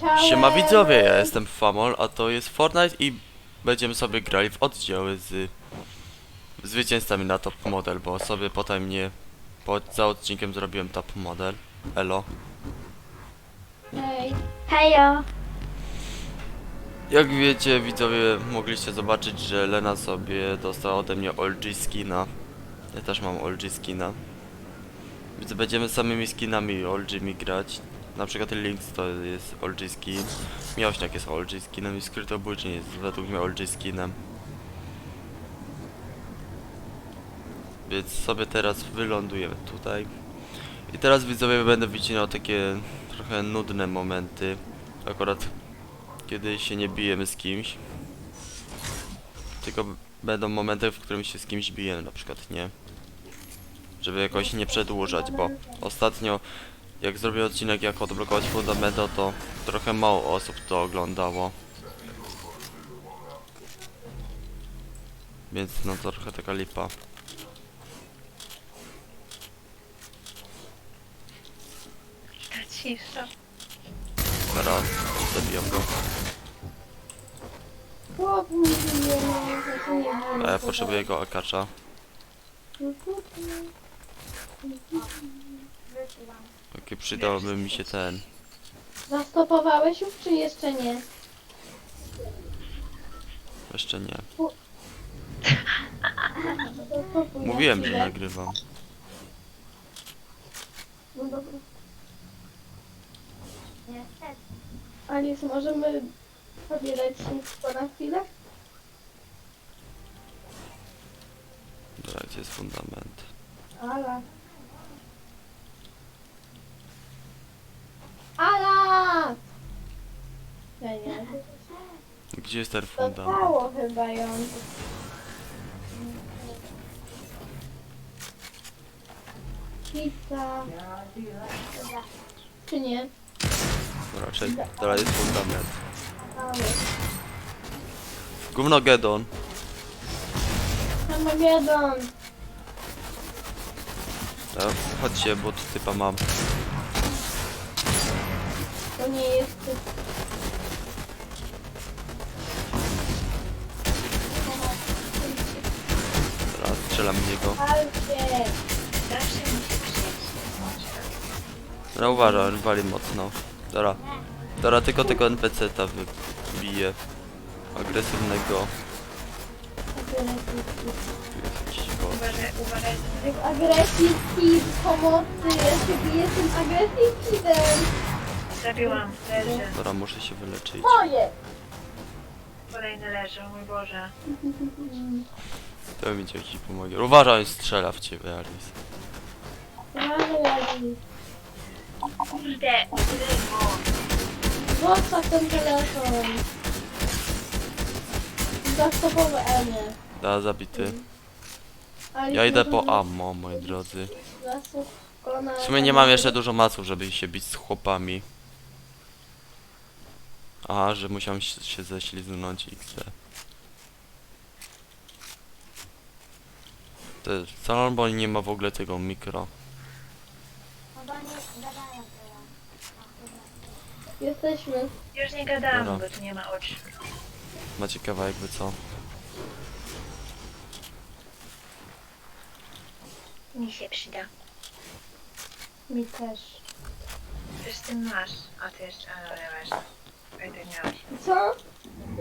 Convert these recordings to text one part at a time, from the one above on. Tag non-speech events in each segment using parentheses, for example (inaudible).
Poleciałem. Siema widzowie, ja jestem Famol, a to jest Fortnite i będziemy sobie grali w oddziały z zwycięzcami na top model, bo sobie potem nie po, za odcinkiem zrobiłem top model. Elo. Hej. Hejo! Jak wiecie widzowie, mogliście zobaczyć, że Lena sobie dostała ode mnie OLG skina. Ja też mam OLG skina. Więc będziemy samymi skinami OLG mi grać. Na przykład Lynx to jest OLG skin. Miłośniak jest OLG skinem i Skrytobójczy jest według mnie OLG skinem. Więc sobie teraz wylądujemy tutaj. I teraz widzowie będę wycinał takie trochę nudne momenty. Akurat kiedy się nie bijemy z kimś. Tylko będą momenty, w którym się z kimś bijemy, na przykład nie. Żeby jakoś nie przedłużać, bo ostatnio jak zrobię odcinek jak odblokować fundamento, to trochę mało osób to oglądało. Więc no to trochę taka lipa. Ta cisza. Teraz zabijam go. Chłop mi bije, no, nie. A ja potrzebuję go akacza. Jakie przydałoby mi się ten. Zastopowałeś już, czy jeszcze nie? Jeszcze nie. Zastopuj (laughs) na Mówiłem, że chwilę. nagrywam. No dobra. Alice, możemy sobie dać śnisko na chwilę? Dobra, gdzie jest fundament? Ala. Ala! Ja nie. Gdzie jest ten fundament? Dostało chyba ją. Pizza. Czy nie? Raczej. Teraz jest fundament. Gówno Gedon. Armagedon. Ja, chodźcie, bo tu typa mam. To nie jest. Teraz strzelam w niego. Walcie. Zawsze uważaj, on wali mocno. Dobra. Dobra, tylko tego NPC-ta wybije. Agresywnego. Uważaj, uważaj. Agresji kid pomocy. Ja się biję tym agresji kidem. Zabiłam. Leży. Dobra, muszę się wyleczyć. Moje. Kolejny leży, o mój Boże. To mi ci pomogę. Uważaj, on strzela w ciebie, Alice. Uważaj, Kurde, lewo. Zostaw ten telefon. Zastopowy Emię. Da, zabity. Ja idę po możemy ammo, moi drodzy. W sumie nie mam jeszcze dużo maców, żeby się bić z chłopami. Aha, że musiałem się ześliznąć XD. To salon, bo nie ma w ogóle tego mikro. Jesteśmy. Już nie gadamy, Dobra. bo tu nie ma oczu. Macie kawałek, by co? Mi się przyda. Mi też. Z tym masz. A ty jeszcze, a no tak miałeś. Co?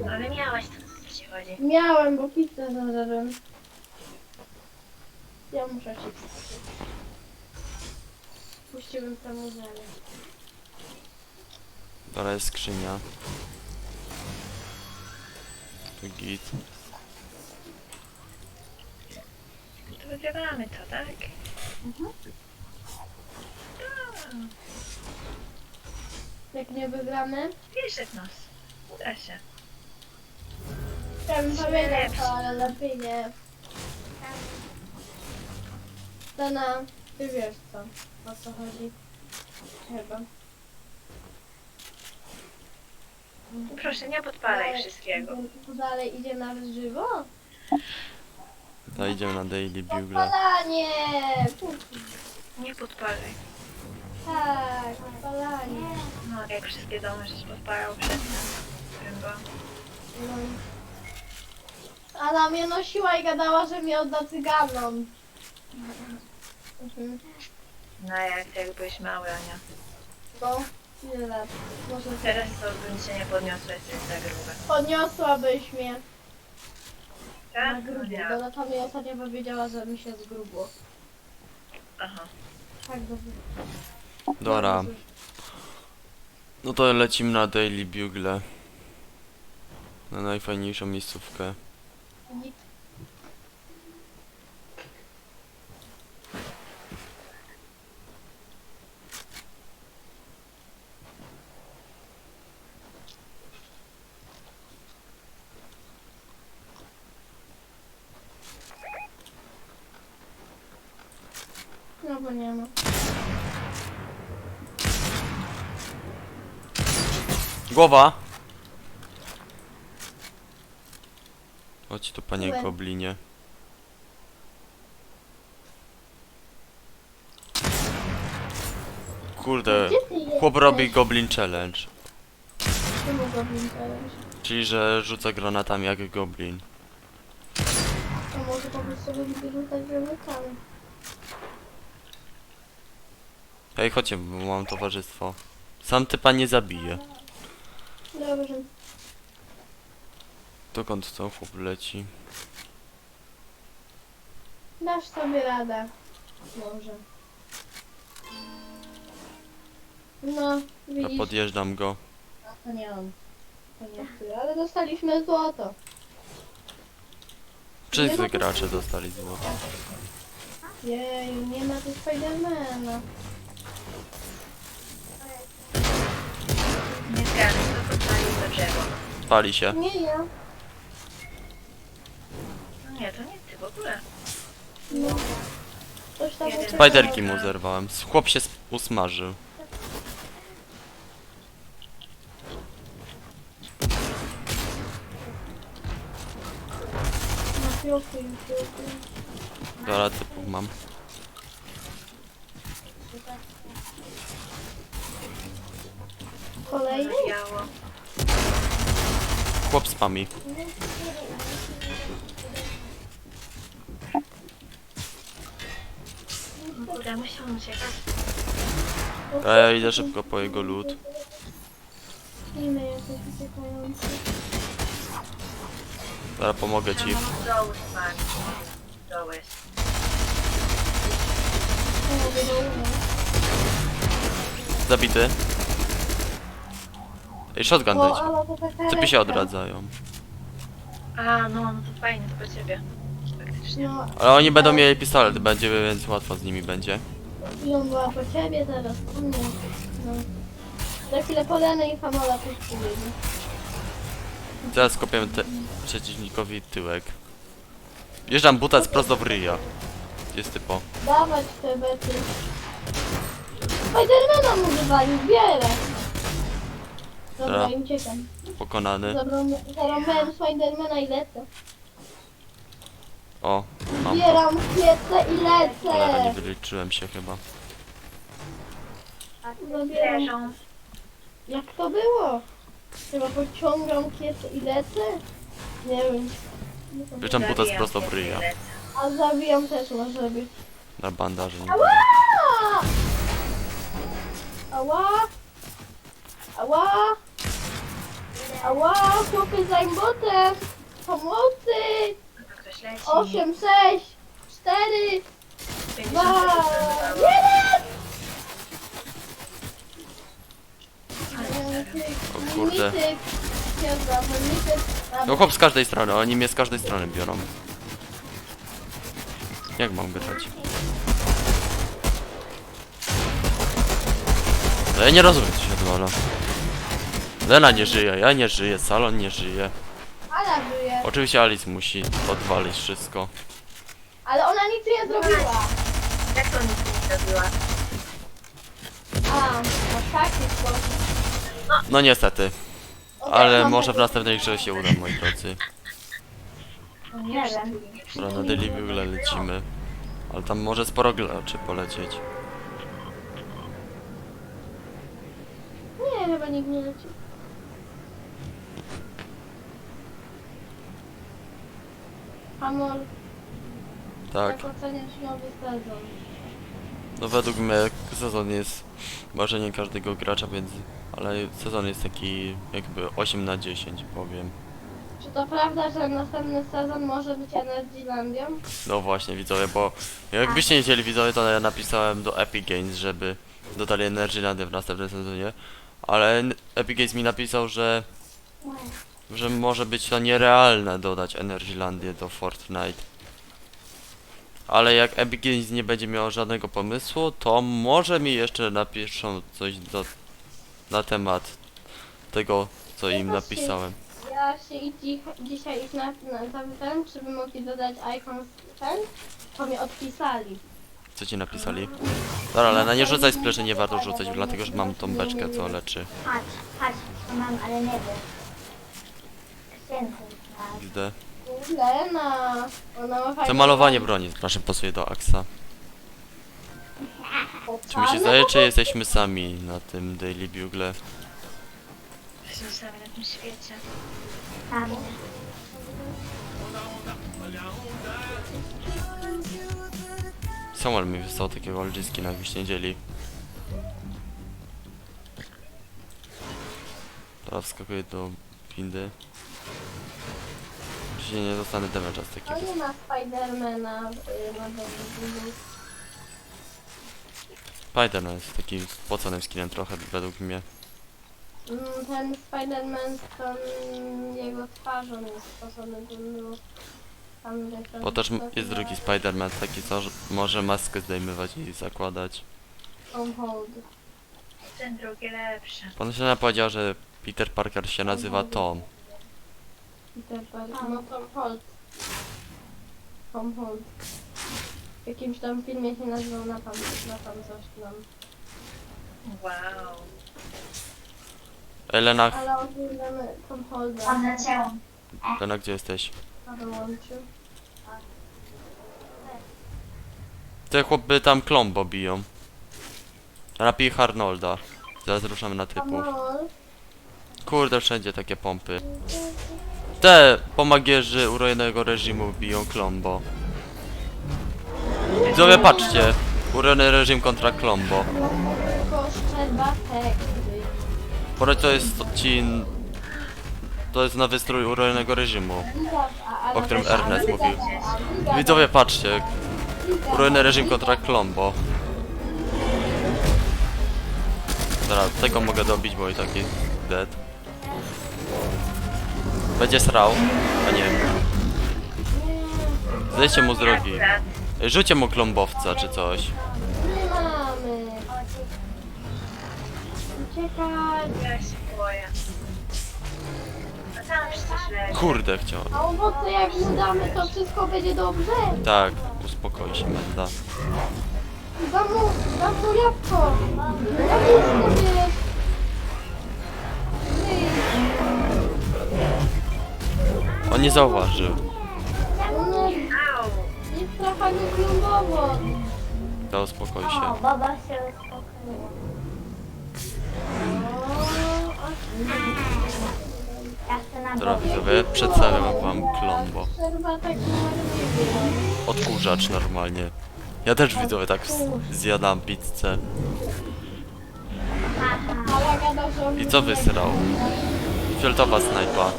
No, ale miałeś, to co ci chodzi? Miałem, bo pizzę zażarłem. Ja muszę się. Puściłem temu zelę. Dobra, jest skrzynia. Tu git. To wygrywamy to, tak? Jak nie wygramy? Wierzę w nas. Uda się. Ja bym Jesteśmy powiedział lepsi. to, ale lepiej nie. Dana, ty wiesz co, o co chodzi. Chyba. Proszę, nie podpalaj wszystkiego. Dalej idzie na żywo? To idziemy na Daily Bugle. Podpalanie! Nie podpalaj. Tak, spalanie. No, jak wszystkie domy się podpalał przed tym. byłam. No. Ona mnie nosiła i gadała, że mnie odda cyganom. Mhm. No, jak, jak byłeś mały, Ania. No, ile lat? Może Teraz to bym się nie podniosła, jesteś za grube. podniosłabyś mnie Tak? na No grubo, nie. bo Nata mi ostatnio powiedziała, że mi się zgrubło. Aha. Tak, dobrze. Dobra. No to lecimy na Daily Bugle. Na najfajniejszą miejscówkę. No bo nie ma. Głowa! Chodź tu panie Byłem. goblinie. Kurde, Gdzie ty jesteś? chłop robi goblin challenge. Ty mu goblin challenge. Czyli, że rzuca granatami jak goblin. To może po prostu lubi rzucać granatami. Hej, chodźcie, bo mam towarzystwo. Sam typa nie zabije. Dobrze. Dokąd to chłop leci? Dasz sobie radę. Może. No, Ja widzisz. podjeżdżam go. A to nie on. To nie ty, ale dostaliśmy złoto. Wszyscy gracze dostali złoto. Jeju, nie ma tu Spidermana. Nie zgadzam, to drzewo. Pali się. Nie ja. No nie, to nie ty w ogóle. No. Coś tam Jeden. mu zerwałem. Chłop się sp- usmażył. Na piłkę i piłkę. Dobra, typów mam. Kolejny? Biało. Chłop spami. Kurde, musiałam uciekać. A ja idę szybko po jego lód. Uciekający. Zaraz pomogę ci. No. Zabity. Ej, shotgun taka Typy się odradzają. A, no, no to fajnie, to po ciebie. Faktycznie. No, Ale oni będą mieli pistolet, będzie, więc łatwo z nimi będzie. i on była po ciebie, teraz po mnie. No. Za chwilę polenę i famola też przybiegnie. Teraz kopię te przeciwnikowi tyłek. Jeżdżam butać prosto w ryja. Jest typo. Dawać te bety. Spidermana mu wywalił, bierę. Dobra, Dobra. uciekam. Pokonany. Zarąbałem Spidermana i lecę. O, mam to. Zbieram kwiece i Cholera, nie lecę. wyliczyłem się chyba. Zabieram. Leżą. Jak to było? Chyba pociągam kwiece i lecę? Nie wiem. Jeżdżam butać Zabijam prosto w cię, ryja. lecę. A zabijam też może być. Na bandaży. nie Ała! Ała! Ała! Ała! Chłopy za imbotem! Pomocy! No to ktoś leci. 8, 6, 4, 2, 50 1! O kurde. No chłop z każdej strony, oni mnie z każdej strony biorą. Jak mam grać? No ja nie rozumiem co się odwala. Lena nie żyje, ja nie żyję, salon nie żyje. Ala żyje. Oczywiście Alice musi odwalić wszystko. Ale ona nic nie zrobiła. Jak to nic nie zrobiła? A, no taki sposób. No niestety, Okej, ale mam może w taki- następnej grze się uda, moi drodzy. No Nie nie wiem. Dobra, na Daily Bugle lecimy. Ale tam może sporo graczy polecieć. chyba nikt nie leci. Amor, Tak. jak oceniasz nowy sezon? No według mnie sezon jest marzeniem każdego gracza, więc... Ale sezon jest taki jakby 8 na 10 powiem. Czy to prawda, że następny sezon może być Energylandią? No właśnie widzowie, bo jakbyście nie chcieli widzowie, to ja napisałem do Epic Games, żeby dodali Energylandię w następnym sezonie. Ale Epic Games mi napisał, że że może być to nierealne dodać Energylandię do Fortnite. Ale jak Epic Games nie będzie miał żadnego pomysłu, to może mi jeszcze napiszą coś do, na temat tego, co im napisałem. Ja się i dzi dzisiaj ich na, na, zapytałem, czy by mogli dodać icon ten, to mi odpisali. Co ci napisali? Dobra, ale na nie rzucaj spleszy, nie warto rzucać, dlatego że mam tą beczkę, co leczy. Chodź, chodź, to mam, ale nie wiem. Widzę. Lena, ona ma fajne malowanie broni, proszę pasuje do Axa. Czy mi się zdaje, czy jesteśmy sami na tym Daily Bugle? Jesteśmy sami na tym świecie. Tam. Samuel mi wysłał takiego LG jakbyście nie dzieli. Teraz wskakuję do windy. Dzisiaj nie dostanę damage'a z No takiego. nie ma Spidermana y, na dowód. Spider-Man jest takim spoconym skinem trochę według mnie. Mm, Ten Spiderman z tą jego twarzą jest sposobny do tam gdzieś Bo też m- jest drugi Spider-Man taki, co że może maskę zdejmować i zakładać. Tom Hold. Ten drugi lepszy. Pan się powiedział, że Peter Parker się nazywa Tom. Peter Parker. No Tom Hold. Tom Hold. W jakimś tam filmie się nazywał na tam, na tam coś tam. Wow. Elena, Ale oglądamy Tom Holda. Tam zaczęłam. Elena gdzie jesteś? A wyłączył. Te chłopy tam klombo biją. Napij Arnolda. Zaraz ruszamy na typów. Kurde, wszędzie takie pompy. Te pomagierzy urojonego reżimu biją klombo. Widzowie, patrzcie. Urojony reżim kontra klombo. Pora to jest ci... To jest nowy strój urojonego reżimu. O którym Ernest mówił. Widzowie, patrzcie. Urojony reżim kontra klombo. Dobra, tego mogę dobić, bo i tak jest dead. Będzie srał, a nie. Zejdźcie mu z drogi. Rzucie mu klombowca czy coś. Nie mamy. Uciekaj. Ja się boję. A tam przecież leży. Kurde chciał. A owoce jak mu damy, to wszystko będzie dobrze. Tak, uspokoi się Menda. Dam mu, dam mu jabłko. Wiesz. On nie zauważył. Nie trafa go klumbowo. To uspokoi O, się. baba się uspokoiła. Ja chcę na Dobra boku. widzowie, przedstawiam wam klombo. Przerwa tak Odkurzacz normalnie. Ja też widzowie tak zjadam pizzę. Ale gada, że on I co wysrał? Fioletowa snajpa.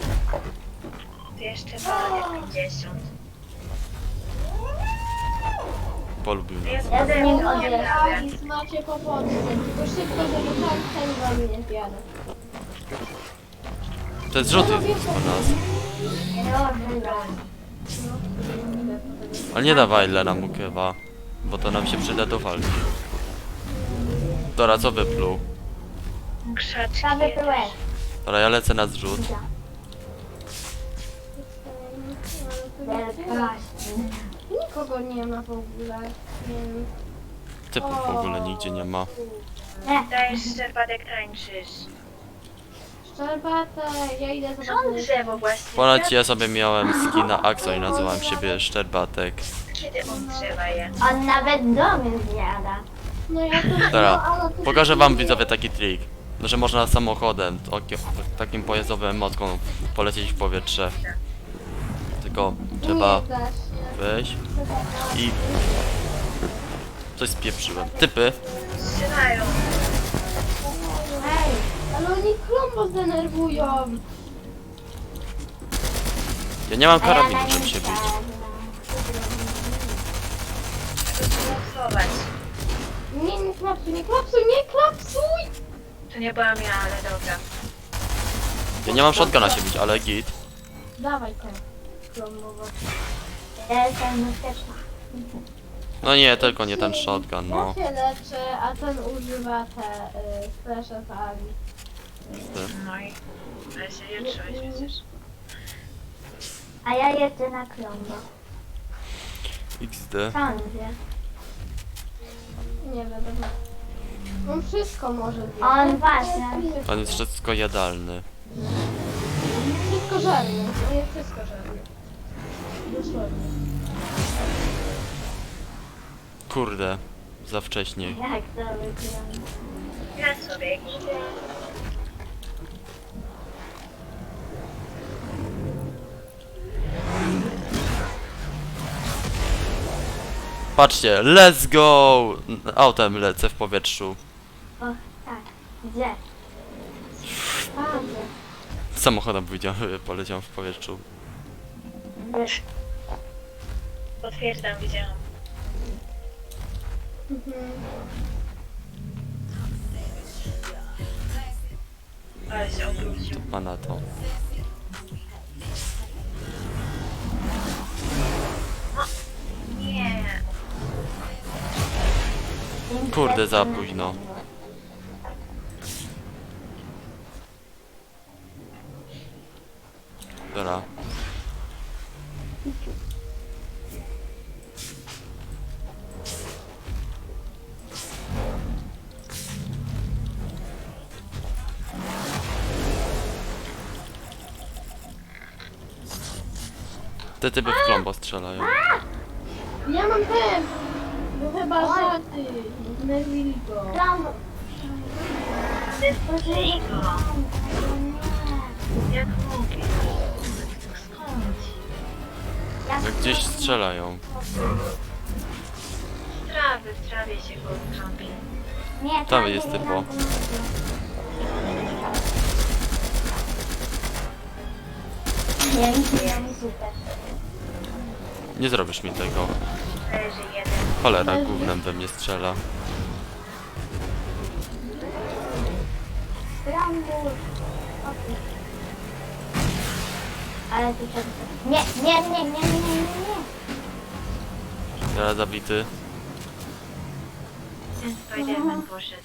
Jeszcze mamy 50. Polubił nas. Jest Ja z nim nie prawie. Nic macie po podce, tylko szybko, żeby tam ten wam nie zjadł. Te zrzuty jest po nas. Ale nie dawaj Lena mu kewa, bo to nam się przyda do walki. Dobra, co wypluł? Krzaczki tyłek. Dobra, ja lecę na zrzut. Nikogo nie ma w ogóle. Więc... Typów w ogóle nigdzie nie ma. Nie, Dajesz szczerbatek tańczysz. Szczerbatek, ja idę Co zobaczyć. drzewo właśnie? Ponad ja sobie miałem skina Axo i nazywałem siebie Szczerbatek. Kiedy on drzewa je? on nawet domy zjada. No ja to (laughs) Dobra, no, ale to pokażę wam widzowie taki trik. że można samochodem, takim, takim pojazdowym motką polecieć w powietrze. Tylko trzeba wejść i... Coś spieprzyłem. Typy. Strzelają. Ej, ale oni klombo zdenerwują. Ja nie mam karabinu, na żeby się bić. Nie, nie klapsuj, nie klapsuj, nie klapsuj! To nie byłam ja, ale dobra. Ja nie mam shotguna się bić, ale git. Dawaj ten klombowo. Ja jestem bezpieczna. No nie, tylko nie ten shotgun, no. Ja się leczę, a ten używa te y, splasze fali. No i... Ale się przecież. A ja jeżdżę na klombo. XD. Co on wie? Nie wiem. On wszystko może zjeść. On właśnie. On jest wszystko jadalny. Wszystko żelny. On jest wszystko żelny. Kurde, za wcześnie. Jak to wygląda? Ja sobie idę. Patrzcie, let's go! Autem lecę w powietrzu. O, tak. Gdzie? Samochodem powiedziałem, (laughs) poleciałem w powietrzu. Wiesz, Potwierdzam, widziałam. Mhm. Ale się obrócił. Ma na to. Nie. Kurde, za późno. Dobra. Te typy w klombo strzelają. Ja mam ten. No chyba, że ty. Znerwili go. Klombo. Zespoczyli go. Jak mogę? Skąd? Ja Jak gdzieś strzelają. Trawy, w trawie się go kampi. Nie, Tam jest nie typo. Nie, nic nie mam super. Nie zrobisz mi tego. Cholera, gównem we mnie strzela. Ale tu się... Nie, nie, nie, nie, nie, nie, nie, nie. Teraz zabity. Ten Spiderman poszedł.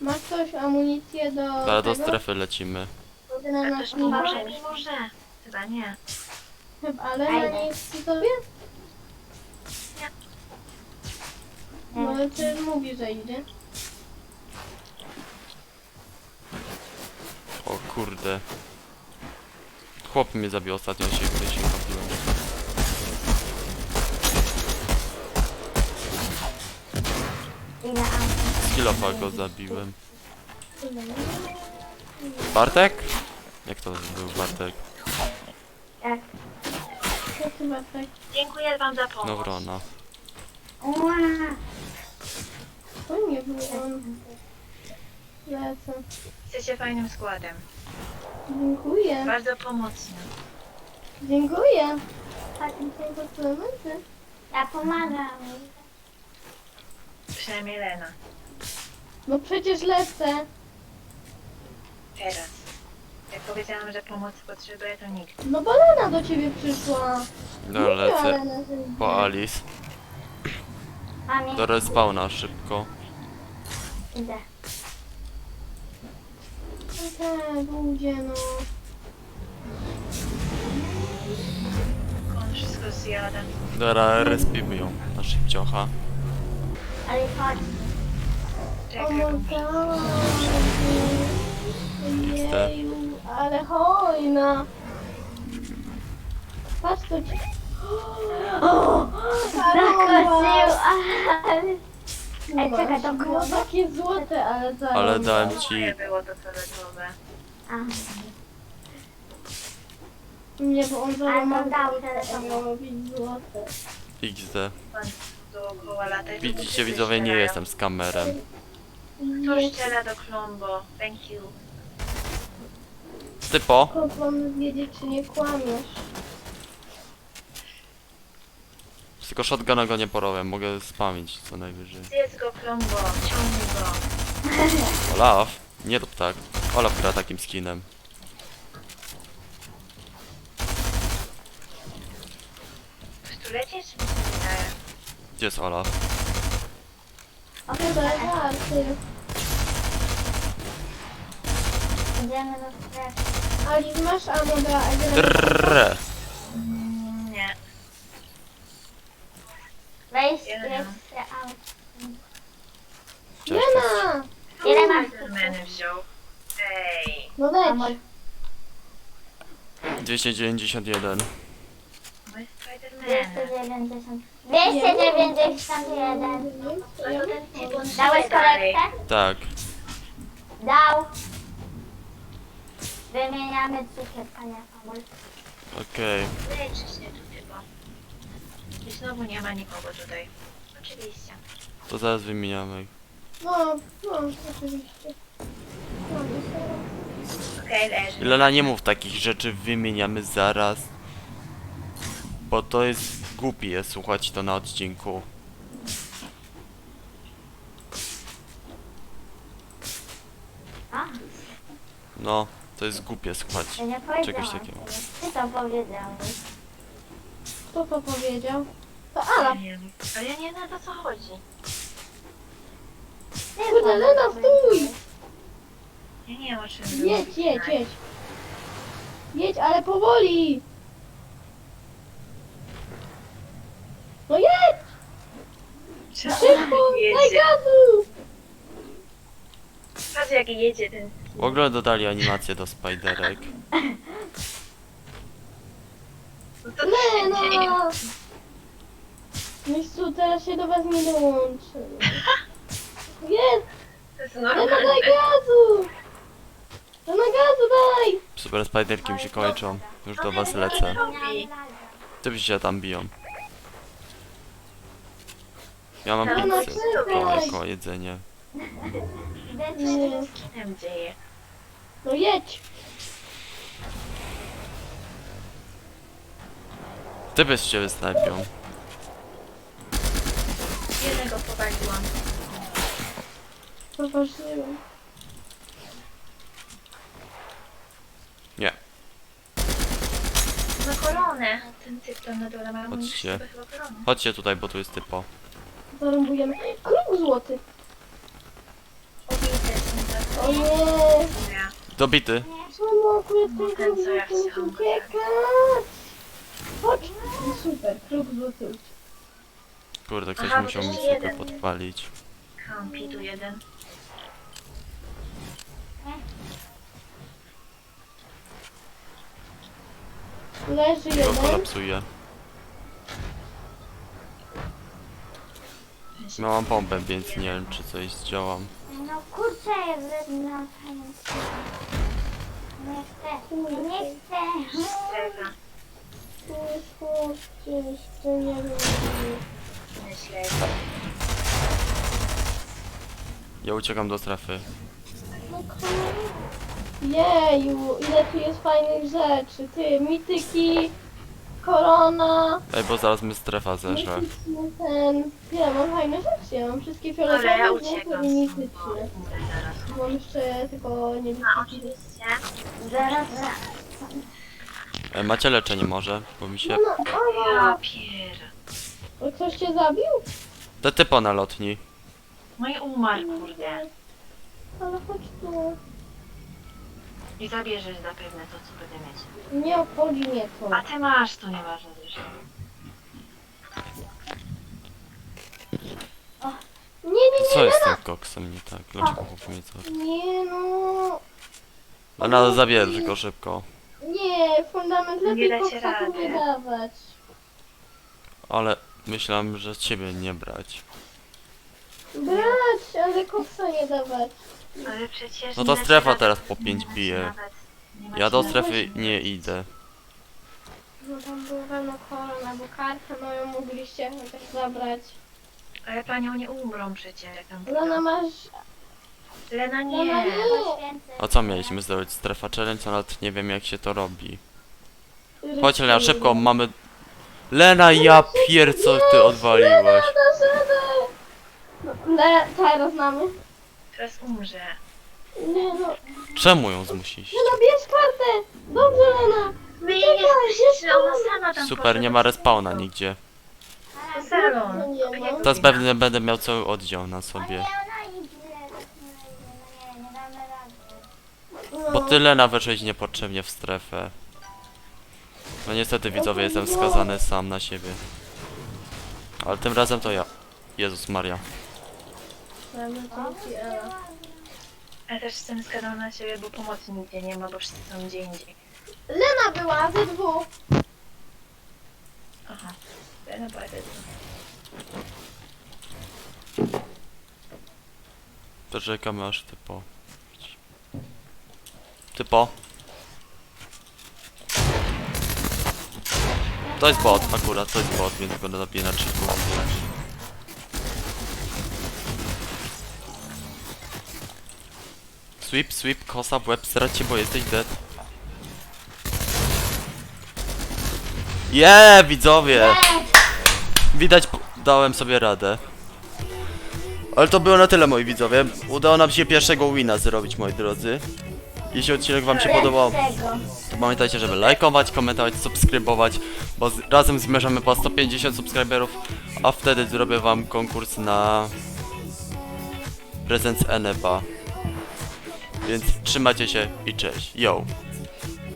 Ma ktoś amunicję do Zaraz do tego? strefy lecimy. Na A nasz ktoś pomoże mi może? Chyba nie. Chyba, ale na nie chce sobie? No ale ty mówi, że idzie. O kurde. Chłop mnie zabił ostatnio, się gdzieś się robiłem. I na auto. Skillofa go zabiłem. Bartek? Jak to był Bartek? Tak. Chyba. Dziękuję wam za pomoc. No wrona. Ua. To nie był on. Lecę. Jesteście fajnym składem. Dziękuję. Bardzo pomocnym. Dziękuję. Tak, mi są komplementy. Ja pomagam. Przynajmniej Lena. No przecież lecę. Teraz. Jak powiedziałam, że pomocy potrzebuję, to nikt. No bo Lena do ciebie przyszła. No Mówiła lecę Lena, że idzie. po Alice. Mamie, Do respawna szybko. idę. No tak, ludzie no. On wszystko zjada. Dobra, respimy ją na szybciocha. Ale chodź. O Czekaj, mój bo. Ale hojna. Patrz to ci. O, Karamba. ale... Ej, czekaj, to Było takie złote, ale za Ale dałem ci... Moje było to fioletowe. A, Nie, bo on Ale załamał on dał złote. XD. Pan dookoła latać. Widzicie widzowie, nie jestem z kamerem. Kto strzela do klombo? Thank you. Typo? Skąd mamy wiedzieć, czy nie kłamiesz? Tylko shotguna go nie porobię, mogę spamić co najwyżej. Zjedz go klombo, ciągnij go. (laughs) Olaf? Nie rób tak. Olaf gra takim skinem. W stulecie czy? Gdzie jest Olaf? o, To żarty. Idziemy do strefy. Ali, masz Egrena? Trrrr. Mm, Nie. Weź Jeden. jeszcze aut. Cześć. Lena! Ile masz? Spidermany wziął. Ej. No daj. 291. Moje Spidermany. 290. 291. No to ten typon Dałeś korektę? Tak. Dał. Wymieniamy cukierka ja pomóż. Okej. Leczy się tu typo. I znowu nie ma nikogo tutaj. Oczywiście. To zaraz wymieniamy. No, no, oczywiście. No, to Okej, leży. Lena, nie mów takich rzeczy, wymieniamy zaraz. Bo to jest głupie słuchać to na odcinku. A, No, to jest głupie słuchać. ja nie powiedziałam. Czegoś takiego. Ty to powiedziałeś. Kto to powiedział? To Ala. nie wiem. Ale ja nie wiem o co chodzi. Ty Kurde, Lena, stój! Ja nie wiem o czym Jedź, jedź, jedź. Jedź, ale powoli! No jedź! Szybko! Daj jedzie? gazu! Patrz jak jedzie ten... W ogóle dodali animację do Spiderek. No to dzieje. Lena! Mistrzu, teraz się do was nie dołączy. (laughs) Jest! To jest Lena, daj normalne. gazu! Lena, gazu daj! Super Spiderki mi się kończą. Już do was No, lecę. Robi. Ty się tam biją. Ja mam No, pizzę. no, To czekaj. jako jedzenie. Co się z tym skinem dzieje? No jedź! Typy z ciebie snajpią. Jednego powaliłam. Zauważyłem. Nie. Ma koronę. Ten typ tam na dole ma Chodźcie. chyba koronę. Chodźcie tutaj, bo tu jest typo. Zarąbujemy. Kruk złoty! Obite są O tak. nie! Dobity. Kruk co ja chciałam? Chodź! No super, kruk złoty. Kurde, ktoś Aha, bo musiał to mi jeszcze sobie jeden. podpalić. Kampi tu jeden. Leży Go jeden. kolapsuje. No mam pompę, więc nie wiem czy coś zdziałam. No kurczę, jest na Nie chcę, nie chcę. Chodźcie, jeszcze nie. Myślę. Ja uciekam do strefy. No Jeju, ile tu jest fajnych rzeczy. Ty, mityki, korona, Ej, bo zaraz mi strefa zerze. mityczny ten... Ja mam fajne rzeczy, ja mam wszystkie Dobra, ja fioletowe, uciekam i mityczne. zaraz. Mam jeszcze tylko A niebieskie. oczywiście. Zaraz, Ej, macie leczenie może? Bo mi się... No, no, Ja o, pier... o, ktoś cię zabił? Te typo na lotni. No i umarł, kurde. Ale chodź tu. I zabierzesz zapewne to, co będę mieć. Nie obchodzi mnie to. A ty masz, to nieważne zresztą. Nie, nie, Co nie, jest z tym koksem nie tak? Dlaczego chłop mnie co? nie, no... Lena, zabierz go szybko. Nie, fundament lepiej dacie koksa tu rady. nie dawać. Ale myślałem, że ciebie nie brać. Brać, ale koksa nie dawać. Ale przecież No nie to strefa teraz po pięć nie się bije. nawet- nie Ja do nawet- strefy nie idę. No tam był pewno koron albo kartę moją mogliście chociaż zabrać. Ale panią nie umrą przecież. jak tam Lena masz... Lena nie. Lena nie! Poświęcę. A co mieliśmy zrobić? Strefa challenge? A Nawet nie wiem jak się to robi. Chodź Lena, szybko, mamy... Lena, ja pier, co ty odwaliłaś? Da żadę! No, Le, teraz mamy. Teraz umrze. Nie no. Czemu ją zmusić? Lena, bierz kartę! Dobrze, Lena! My jej nie słyszymy, ona sama tam Super, poszła nie ma respawna nigdzie. To salon. No nie To ma. wina. pewnie będę miał cały oddział na sobie. nie, ona idzie. No nie, nie damy rady. No. Bo ty Lena weszłeś niepotrzebnie w strefę. No niestety widzowie, jestem skazany sam na siebie. Ale tym razem to ja. Jezus Maria. Lena, to ci Ela. Ja też jestem skazana na siebie, bo pomocy nigdzie nie ma, bo wszyscy są gdzie indziej. Lena była, ze dwóch. Aha. Lena była też. To czekamy aż typo. Typo. To jest bot akurat, to jest bot, więc go zabiję na czytku. Sweep, sweep, kosa w łeb, stracie, bo jesteś dead. Je, widzowie! Widać, dałem sobie radę. Ale to było na tyle, moi widzowie. Udało nam się pierwszego wina zrobić, moi drodzy. Jeśli odcinek wam się podobał, to pamiętajcie, żeby lajkować, komentować, subskrybować, bo z, razem zmierzamy po 150 subskryberów, a wtedy zrobię wam konkurs na prezent z Enepa. Więc trzymajcie się i cześć. Yo!